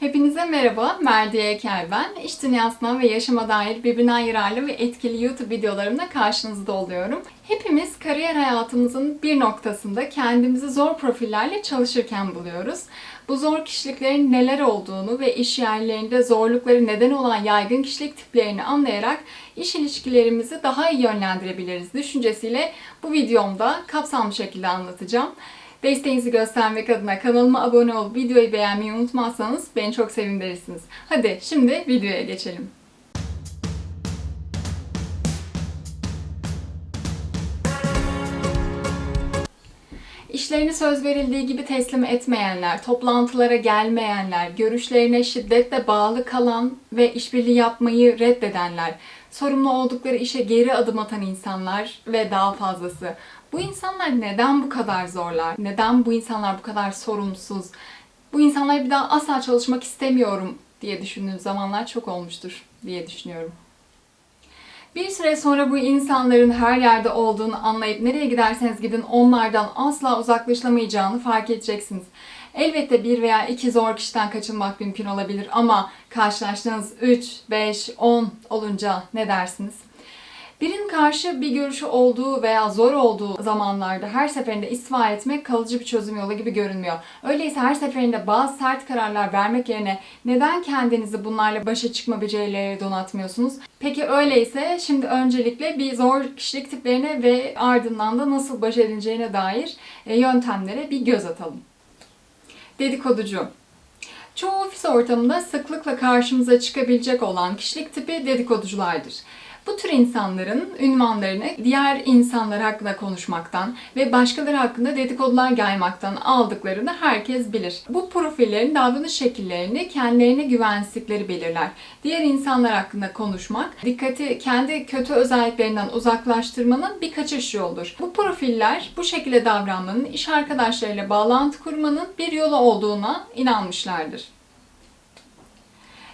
Hepinize merhaba, Merdiye Eker ben. İş dünyasından ve yaşama dair birbirinden yararlı ve etkili YouTube videolarımla karşınızda oluyorum. Hepimiz kariyer hayatımızın bir noktasında kendimizi zor profillerle çalışırken buluyoruz. Bu zor kişiliklerin neler olduğunu ve iş yerlerinde zorlukları neden olan yaygın kişilik tiplerini anlayarak iş ilişkilerimizi daha iyi yönlendirebiliriz düşüncesiyle bu videomda kapsamlı şekilde anlatacağım. Desteğinizi göstermek adına kanalıma abone olup videoyu beğenmeyi unutmazsanız beni çok sevindirirsiniz. Hadi şimdi videoya geçelim. İşlerini söz verildiği gibi teslim etmeyenler, toplantılara gelmeyenler, görüşlerine şiddetle bağlı kalan ve işbirliği yapmayı reddedenler, sorumlu oldukları işe geri adım atan insanlar ve daha fazlası. Bu insanlar neden bu kadar zorlar? Neden bu insanlar bu kadar sorumsuz? Bu insanlar bir daha asla çalışmak istemiyorum diye düşündüğün zamanlar çok olmuştur diye düşünüyorum. Bir süre sonra bu insanların her yerde olduğunu anlayıp nereye giderseniz gidin onlardan asla uzaklaşamayacağını fark edeceksiniz. Elbette bir veya iki zor kişiden kaçınmak mümkün olabilir ama karşılaştığınız 3, 5, 10 olunca ne dersiniz? Birinin karşı bir görüşü olduğu veya zor olduğu zamanlarda her seferinde istifa etmek kalıcı bir çözüm yolu gibi görünmüyor. Öyleyse her seferinde bazı sert kararlar vermek yerine neden kendinizi bunlarla başa çıkma becerileri donatmıyorsunuz? Peki öyleyse şimdi öncelikle bir zor kişilik tiplerine ve ardından da nasıl baş edileceğine dair e, yöntemlere bir göz atalım. Dedikoducu. Çoğu ofis ortamında sıklıkla karşımıza çıkabilecek olan kişilik tipi dedikoduculardır. Bu tür insanların ünvanlarını diğer insanlar hakkında konuşmaktan ve başkaları hakkında dedikodular yaymaktan aldıklarını herkes bilir. Bu profillerin davranış şekillerini kendilerine güvensizlikleri belirler. Diğer insanlar hakkında konuşmak, dikkati kendi kötü özelliklerinden uzaklaştırmanın bir kaçış yoludur. Bu profiller bu şekilde davranmanın iş arkadaşlarıyla bağlantı kurmanın bir yolu olduğuna inanmışlardır.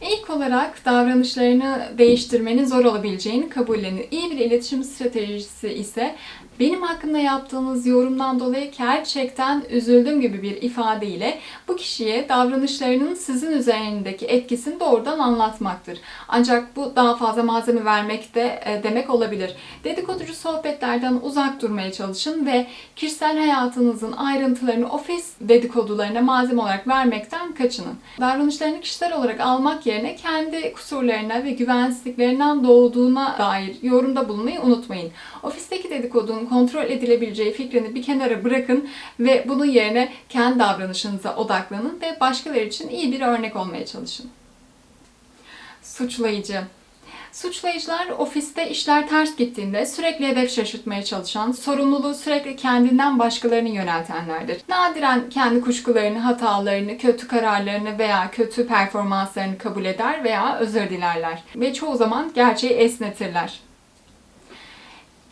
İlk olarak davranışlarını değiştirmenin zor olabileceğini kabullenir. İyi bir iletişim stratejisi ise benim hakkında yaptığınız yorumdan dolayı gerçekten üzüldüm gibi bir ifadeyle bu kişiye davranışlarının sizin üzerindeki etkisini doğrudan anlatmaktır. Ancak bu daha fazla malzeme vermek de e, demek olabilir. Dedikoducu sohbetlerden uzak durmaya çalışın ve kişisel hayatınızın ayrıntılarını ofis dedikodularına malzeme olarak vermekten kaçının. Davranışlarını kişisel olarak almak yerine kendi kusurlarına ve güvensizliklerinden doğduğuna dair yorumda bulunmayı unutmayın. Ofisteki dedikodunun kontrol edilebileceği fikrini bir kenara bırakın ve bunun yerine kendi davranışınıza odaklanın ve başkaları için iyi bir örnek olmaya çalışın. Suçlayıcı Suçlayıcılar ofiste işler ters gittiğinde sürekli hedef şaşırtmaya çalışan, sorumluluğu sürekli kendinden başkalarını yöneltenlerdir. Nadiren kendi kuşkularını, hatalarını, kötü kararlarını veya kötü performanslarını kabul eder veya özür dilerler. Ve çoğu zaman gerçeği esnetirler.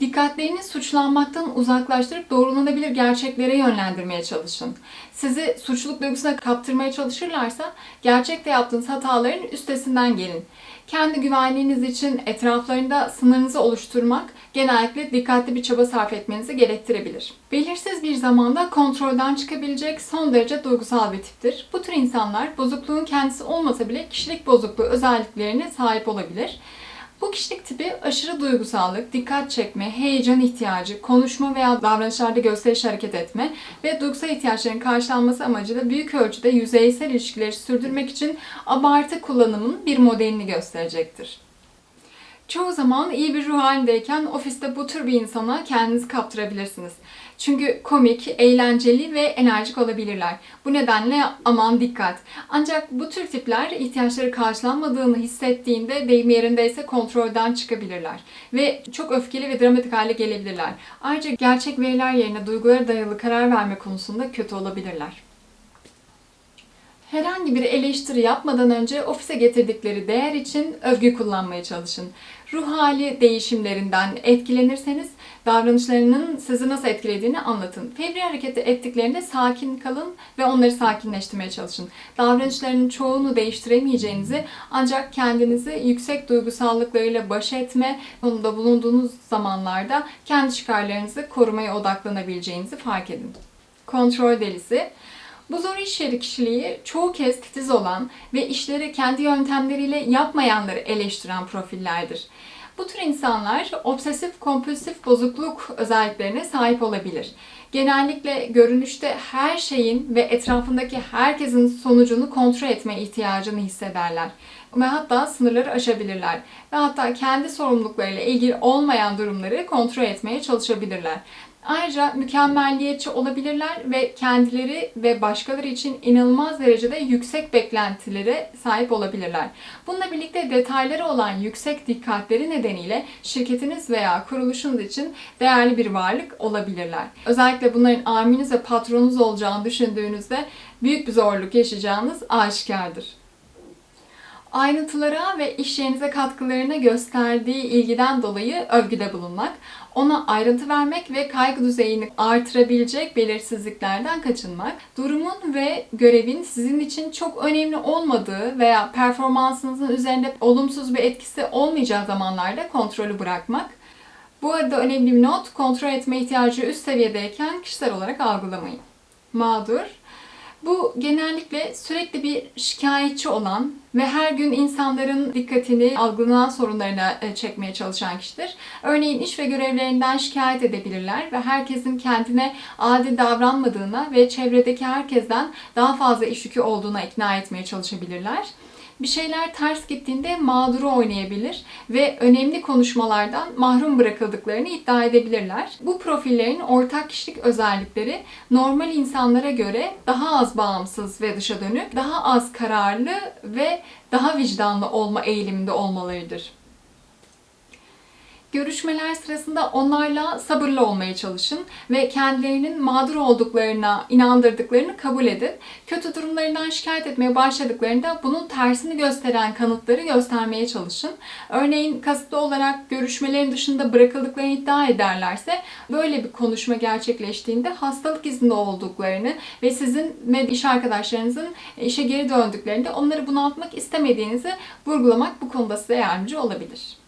Dikkatlerini suçlanmaktan uzaklaştırıp doğrulanabilir gerçeklere yönlendirmeye çalışın. Sizi suçluluk duygusuna kaptırmaya çalışırlarsa gerçekte yaptığınız hataların üstesinden gelin. Kendi güvenliğiniz için etraflarında sınırınızı oluşturmak genellikle dikkatli bir çaba sarf etmenizi gerektirebilir. Belirsiz bir zamanda kontrolden çıkabilecek son derece duygusal bir tiptir. Bu tür insanlar bozukluğun kendisi olmasa bile kişilik bozukluğu özelliklerine sahip olabilir. Bu kişilik tipi aşırı duygusallık, dikkat çekme, heyecan ihtiyacı, konuşma veya davranışlarda gösteriş hareket etme ve duygusal ihtiyaçların karşılanması amacıyla büyük ölçüde yüzeysel ilişkileri sürdürmek için abartı kullanımın bir modelini gösterecektir. Çoğu zaman iyi bir ruh halindeyken ofiste bu tür bir insana kendinizi kaptırabilirsiniz. Çünkü komik, eğlenceli ve enerjik olabilirler. Bu nedenle aman dikkat. Ancak bu tür tipler ihtiyaçları karşılanmadığını hissettiğinde deyim yerindeyse kontrolden çıkabilirler. Ve çok öfkeli ve dramatik hale gelebilirler. Ayrıca gerçek veriler yerine duygulara dayalı karar verme konusunda kötü olabilirler. Herhangi bir eleştiri yapmadan önce ofise getirdikleri değer için övgü kullanmaya çalışın. Ruh hali değişimlerinden etkilenirseniz davranışlarının sizi nasıl etkilediğini anlatın. Fevri hareket ettiklerinde sakin kalın ve onları sakinleştirmeye çalışın. Davranışlarının çoğunu değiştiremeyeceğinizi ancak kendinizi yüksek duygusallıklarıyla baş etme konumda bulunduğunuz zamanlarda kendi çıkarlarınızı korumaya odaklanabileceğinizi fark edin. Kontrol delisi Bu zor iş yeri kişiliği çoğu kez titiz olan ve işleri kendi yöntemleriyle yapmayanları eleştiren profillerdir. Bu tür insanlar obsesif kompulsif bozukluk özelliklerine sahip olabilir. Genellikle görünüşte her şeyin ve etrafındaki herkesin sonucunu kontrol etme ihtiyacını hissederler ve hatta sınırları aşabilirler ve hatta kendi sorumluluklarıyla ilgili olmayan durumları kontrol etmeye çalışabilirler. Ayrıca mükemmelliyetçi olabilirler ve kendileri ve başkaları için inanılmaz derecede yüksek beklentilere sahip olabilirler. Bununla birlikte detayları olan yüksek dikkatleri nedeniyle şirketiniz veya kuruluşunuz için değerli bir varlık olabilirler. Özellikle bunların aminiz ve patronunuz olacağını düşündüğünüzde büyük bir zorluk yaşayacağınız aşikardır. Ayrıntılara ve iş yerinize katkılarına gösterdiği ilgiden dolayı övgüde bulunmak, ona ayrıntı vermek ve kaygı düzeyini artırabilecek belirsizliklerden kaçınmak, durumun ve görevin sizin için çok önemli olmadığı veya performansınızın üzerinde olumsuz bir etkisi olmayacağı zamanlarda kontrolü bırakmak, bu arada önemli bir not, kontrol etme ihtiyacı üst seviyedeyken kişisel olarak algılamayın. Mağdur, bu genellikle sürekli bir şikayetçi olan ve her gün insanların dikkatini algılanan sorunlarına e, çekmeye çalışan kişidir. Örneğin iş ve görevlerinden şikayet edebilirler ve herkesin kendine adil davranmadığına ve çevredeki herkesten daha fazla iş yükü olduğuna ikna etmeye çalışabilirler bir şeyler ters gittiğinde mağduru oynayabilir ve önemli konuşmalardan mahrum bırakıldıklarını iddia edebilirler. Bu profillerin ortak kişilik özellikleri normal insanlara göre daha az bağımsız ve dışa dönük, daha az kararlı ve daha vicdanlı olma eğiliminde olmalarıdır. Görüşmeler sırasında onlarla sabırlı olmaya çalışın ve kendilerinin mağdur olduklarına inandırdıklarını kabul edin. Kötü durumlarından şikayet etmeye başladıklarında bunun tersini gösteren kanıtları göstermeye çalışın. Örneğin kasıtlı olarak görüşmelerin dışında bırakıldıklarını iddia ederlerse böyle bir konuşma gerçekleştiğinde hastalık izinde olduklarını ve sizin ve iş arkadaşlarınızın işe geri döndüklerinde onları bunaltmak istemediğinizi vurgulamak bu konuda size yardımcı olabilir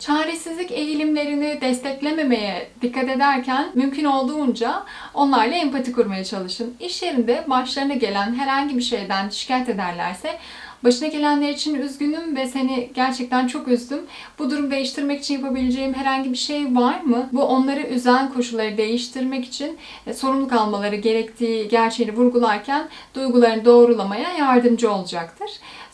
çaresizlik eğilimlerini desteklememeye dikkat ederken mümkün olduğunca onlarla empati kurmaya çalışın. İş yerinde başlarına gelen herhangi bir şeyden şikayet ederlerse Başına gelenler için üzgünüm ve seni gerçekten çok üzdüm. Bu durum değiştirmek için yapabileceğim herhangi bir şey var mı? Bu onları üzen koşulları değiştirmek için e, sorumluluk almaları gerektiği gerçeğini vurgularken duygularını doğrulamaya yardımcı olacaktır.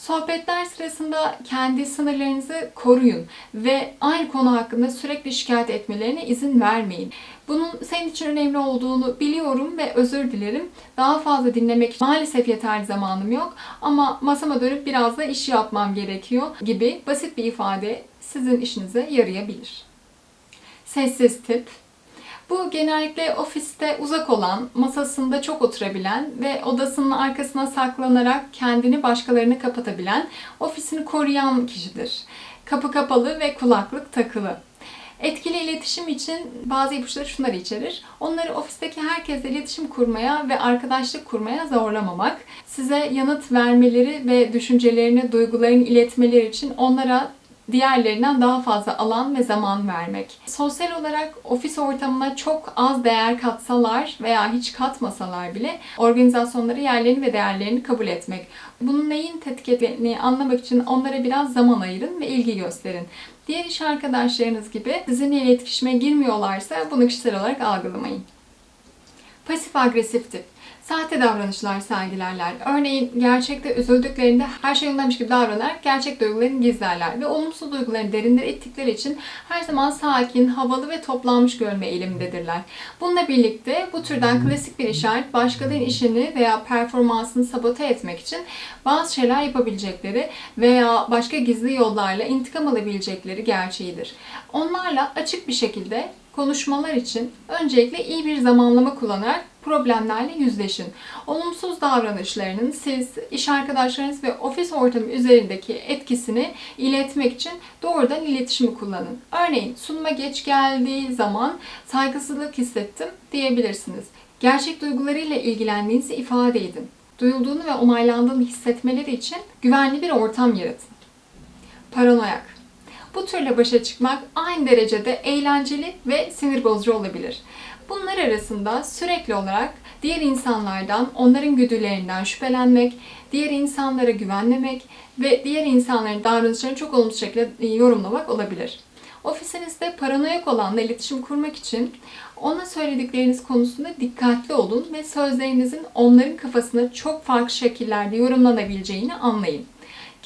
Sohbetler sırasında kendi sınırlarınızı koruyun ve aynı konu hakkında sürekli şikayet etmelerine izin vermeyin. Bunun senin için önemli olduğunu biliyorum ve özür dilerim. Daha fazla dinlemek maalesef yeterli zamanım yok ama masama dönüp biraz da iş yapmam gerekiyor gibi basit bir ifade sizin işinize yarayabilir. Sessiz tip bu genellikle ofiste uzak olan, masasında çok oturabilen ve odasının arkasına saklanarak kendini başkalarına kapatabilen, ofisini koruyan kişidir. Kapı kapalı ve kulaklık takılı. Etkili iletişim için bazı ipuçları şunları içerir. Onları ofisteki herkesle iletişim kurmaya ve arkadaşlık kurmaya zorlamamak. Size yanıt vermeleri ve düşüncelerini, duygularını iletmeleri için onlara diğerlerinden daha fazla alan ve zaman vermek. Sosyal olarak ofis ortamına çok az değer katsalar veya hiç katmasalar bile organizasyonları yerlerini ve değerlerini kabul etmek. Bunun neyin tetkik ettiğini anlamak için onlara biraz zaman ayırın ve ilgi gösterin. Diğer iş arkadaşlarınız gibi sizinle iletişime girmiyorlarsa bunu kişisel olarak algılamayın. Pasif agresif tip sahte davranışlar sergilerler. Örneğin gerçekte üzüldüklerinde her şey yolundaymış gibi davranarak gerçek duygularını gizlerler ve olumsuz duygularını derinlere ittikleri için her zaman sakin, havalı ve toplanmış görme eğilimindedirler. Bununla birlikte bu türden klasik bir işaret başkalarının işini veya performansını sabote etmek için bazı şeyler yapabilecekleri veya başka gizli yollarla intikam alabilecekleri gerçeğidir. Onlarla açık bir şekilde konuşmalar için öncelikle iyi bir zamanlama kullanarak problemlerle yüzleşin. Olumsuz davranışlarının siz, iş arkadaşlarınız ve ofis ortamı üzerindeki etkisini iletmek için doğrudan iletişimi kullanın. Örneğin sunuma geç geldiği zaman saygısızlık hissettim diyebilirsiniz. Gerçek duygularıyla ilgilendiğinizi ifade edin. Duyulduğunu ve onaylandığını hissetmeleri için güvenli bir ortam yaratın. Paranoyak bu türle başa çıkmak aynı derecede eğlenceli ve sinir bozucu olabilir. Bunlar arasında sürekli olarak diğer insanlardan, onların güdülerinden şüphelenmek, diğer insanlara güvenmemek ve diğer insanların davranışlarını çok olumsuz şekilde e, yorumlamak olabilir. Ofisinizde paranoyak olanla iletişim kurmak için ona söyledikleriniz konusunda dikkatli olun ve sözlerinizin onların kafasına çok farklı şekillerde yorumlanabileceğini anlayın.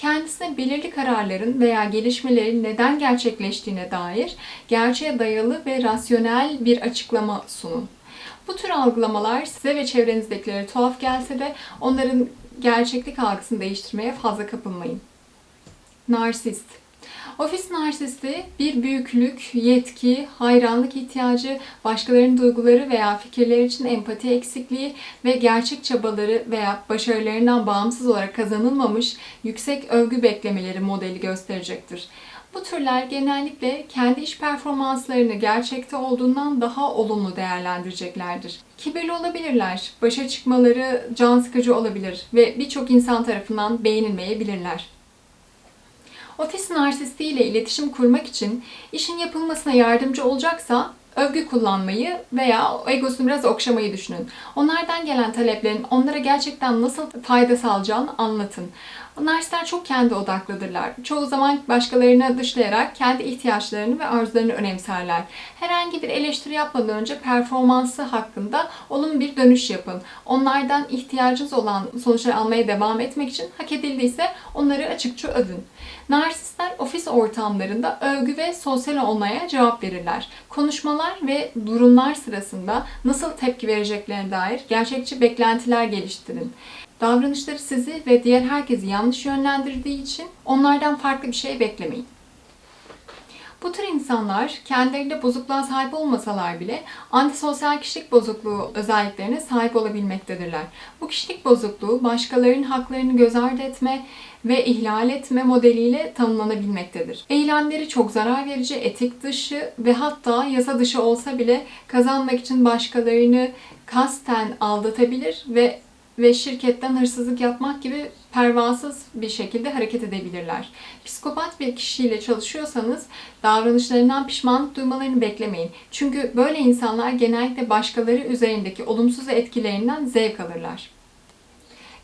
Kendisine belirli kararların veya gelişmelerin neden gerçekleştiğine dair gerçeğe dayalı ve rasyonel bir açıklama sunun. Bu tür algılamalar size ve çevrenizdekilere tuhaf gelse de onların gerçeklik algısını değiştirmeye fazla kapılmayın. Narsist Ofis narsisti bir büyüklük, yetki, hayranlık ihtiyacı, başkalarının duyguları veya fikirleri için empati eksikliği ve gerçek çabaları veya başarılarından bağımsız olarak kazanılmamış yüksek övgü beklemeleri modeli gösterecektir. Bu türler genellikle kendi iş performanslarını gerçekte olduğundan daha olumlu değerlendireceklerdir. Kibirli olabilirler, başa çıkmaları can sıkıcı olabilir ve birçok insan tarafından beğenilmeyebilirler. Ofis narsisti ile iletişim kurmak için işin yapılmasına yardımcı olacaksa övgü kullanmayı veya egosunu biraz okşamayı düşünün. Onlardan gelen taleplerin onlara gerçekten nasıl fayda sağlayacağını anlatın. Narsistler çok kendi odaklıdırlar. Çoğu zaman başkalarını dışlayarak kendi ihtiyaçlarını ve arzularını önemserler. Herhangi bir eleştiri yapmadan önce performansı hakkında olumlu bir dönüş yapın. Onlardan ihtiyacınız olan sonuçları almaya devam etmek için hak edildiyse onları açıkça övün. Narsistler ofis ortamlarında övgü ve sosyal olmaya cevap verirler. Konuşmalar ve durumlar sırasında nasıl tepki vereceklerine dair gerçekçi beklentiler geliştirin. Davranışları sizi ve diğer herkesi yanlış yönlendirdiği için onlardan farklı bir şey beklemeyin. Bu tür insanlar kendilerinde bozukluğa sahip olmasalar bile antisosyal kişilik bozukluğu özelliklerine sahip olabilmektedirler. Bu kişilik bozukluğu başkalarının haklarını göz ardı etme ve ihlal etme modeliyle tanımlanabilmektedir. Eylemleri çok zarar verici, etik dışı ve hatta yasa dışı olsa bile kazanmak için başkalarını kasten aldatabilir ve ve şirketten hırsızlık yapmak gibi pervasız bir şekilde hareket edebilirler. Psikopat bir kişiyle çalışıyorsanız davranışlarından pişmanlık duymalarını beklemeyin. Çünkü böyle insanlar genellikle başkaları üzerindeki olumsuz etkilerinden zevk alırlar.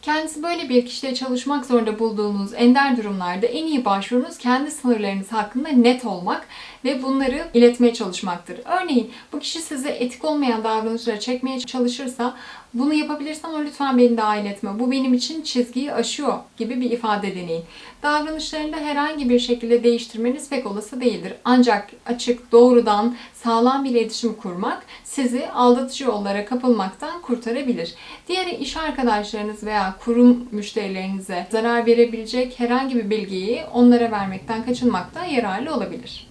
Kendisi böyle bir kişiyle çalışmak zorunda bulduğunuz ender durumlarda en iyi başvurunuz kendi sınırlarınız hakkında net olmak ve bunları iletmeye çalışmaktır. Örneğin bu kişi size etik olmayan davranışlara çekmeye çalışırsa bunu yapabilirsem ama lütfen beni dahil etme. Bu benim için çizgiyi aşıyor gibi bir ifade deneyin. Davranışlarında herhangi bir şekilde değiştirmeniz pek olası değildir. Ancak açık, doğrudan, sağlam bir iletişim kurmak sizi aldatıcı yollara kapılmaktan kurtarabilir. Diğer iş arkadaşlarınız veya kurum müşterilerinize zarar verebilecek herhangi bir bilgiyi onlara vermekten kaçınmakta yararlı olabilir.